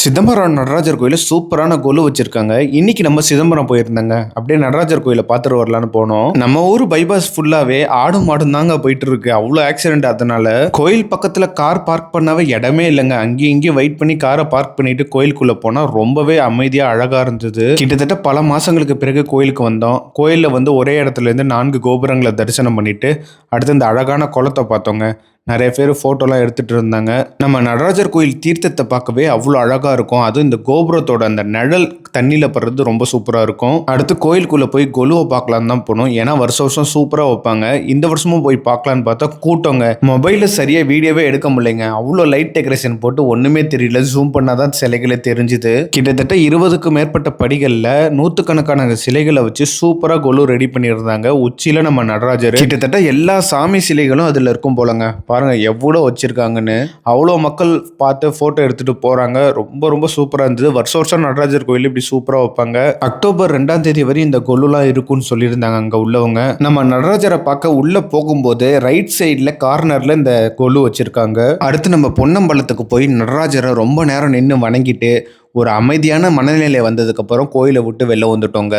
சிதம்பரம் நடராஜர் கோயிலில் சூப்பரான கொலு வச்சிருக்காங்க. இன்னைக்கு நம்ம சிதம்பரம் போயிருந்தாங்க. அப்படியே நடராஜர் கோயிலை பார்த்துட்டு வரலான்னு போனோம். நம்ம ஊர் பைபாஸ் ஃபுல்லாவே ஆடும் மாடும் தாங்க போயிட்டு இருக்கு அவ்வளோ ஆக்சிடென்ட் அதனால கோயில் பக்கத்துல கார் பார்க் பண்ணவே இடமே இல்லைங்க. அங்கேயும் இங்கேயும் வெயிட் பண்ணி காரை பார்க் பண்ணிட்டு கோயிலுக்குள்ள போனா ரொம்பவே அமைதியா அழகா இருந்தது. கிட்டத்தட்ட பல மாசங்களுக்கு பிறகு கோயிலுக்கு வந்தோம். கோயில்ல வந்து ஒரே இடத்துல இருந்து நான்கு கோபுரங்களை தரிசனம் பண்ணிட்டு அடுத்து இந்த அழகான குளத்தை பார்த்தோங்க. நிறைய பேர் ஃபோட்டோலாம் எடுத்துகிட்டு இருந்தாங்க. நம்ம நடராஜர் கோயில் தீர்த்தத்தை பார்க்கவே அவ்வளோ அழகாக இருக்கும். அதுவும் இந்த கோபுரத்தோட அந்த நிழல் தண்ணியில் படுறது ரொம்ப சூப்பராக இருக்கும். அடுத்து கோயிலுக்குள்ளே போய் கொலுவை பார்க்கலான்னு தான் போனோம். ஏன்னா வருஷம் வருஷம் சூப்பராக வைப்பாங்க. இந்த வருஷமும் போய் பார்க்கலான்னு பார்த்தா கூட்டங்க. மொபைலில் சரியாக வீடியோவே எடுக்க முடியலைங்க. அவ்வளோ லைட் டெக்கரேஷன் போட்டு ஒன்றுமே தெரியல. ஜூம் பண்ணால் தான் சிலைகளே தெரிஞ்சுது. கிட்டத்தட்ட இருபதுக்கும் மேற்பட்ட படிகளில் நூற்றுக்கணக்கான சிலைகளை வச்சு சூப்பராக கொலு ரெடி பண்ணியிருந்தாங்க. உச்சியில் நம்ம நடராஜர். கிட்டத்தட்ட எல்லா சாமி சிலைகளும் அதில் இருக்கும் போலங்க. பாருங்க எவ்வளோ வச்சுருக்காங்கன்னு. அவ்வளோ மக்கள் பார்த்து ஃபோட்டோ எடுத்துகிட்டு போகிறாங்க ரொம்ப ரொம்ப சூப்பராக இருந்தது. வருஷம் வருஷம் நடராஜர் கோயில் இப்படி சூப்பராக வைப்பாங்க. அக்டோபர் ரெண்டாம் தேதி வரையும் இந்த கொல்லுலாம் இருக்கும்னு சொல்லியிருந்தாங்க அங்கே உள்ளவங்க. நம்ம நடராஜரை பார்க்க உள்ளே போகும்போது ரைட் சைடில் கார்னரில் இந்த கொலு வச்சுருக்காங்க. அடுத்து நம்ம பொன்னம்பலத்துக்கு போய் நடராஜரை ரொம்ப நேரம் நின்று வணங்கிட்டு ஒரு அமைதியான மனநிலை வந்ததுக்கப்புறம் கோயிலை விட்டு வெளில வந்துட்டோங்க.